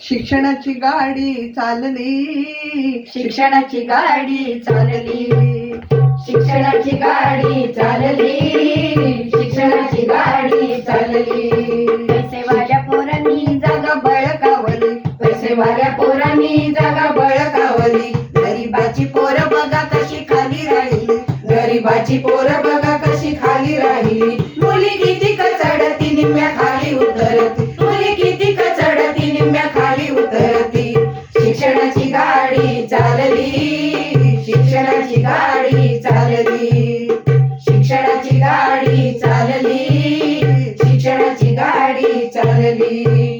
शिक्षणाची गाडी चालली. शिक्षणाची गाडी चालली. शिक्षणाची गाडी चालली. शिक्षणाची गाडी चालली. पैसेवाल्या पोरांनी जागा बळकावली. पैसेवाल्या पोरांनी जागा बळकावली. गरीबाची पोरं बघा कशी खाली राहिली. गरीबाची पोरं बघा कशी खाली राहिली. मुली किती कचडती निम्म्या खाली उतरती. गाडी चालली. शिक्षणाची गाडी चालली. शिक्षणाची गाडी चालली. शिक्षणाची गाडी चालली.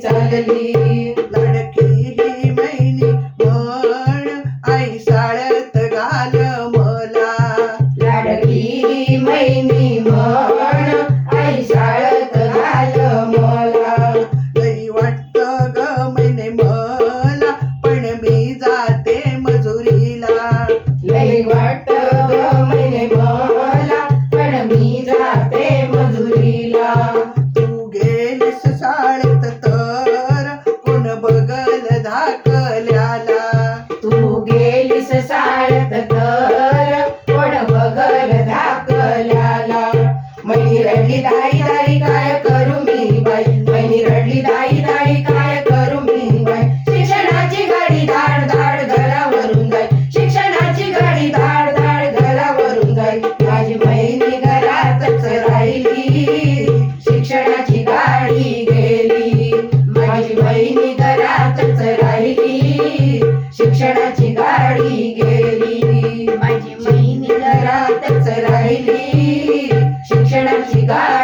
चालली लडकी ही मैनी म्हण आई साळत घाल मला. लाडकी ही मैनी वारल्याला तू गेलीस साळत घर पण बघर धाकल्याला. मनी रडली शिक्षणाची गाडी गेली. माझी राहिली. शिक्षणाची गाडी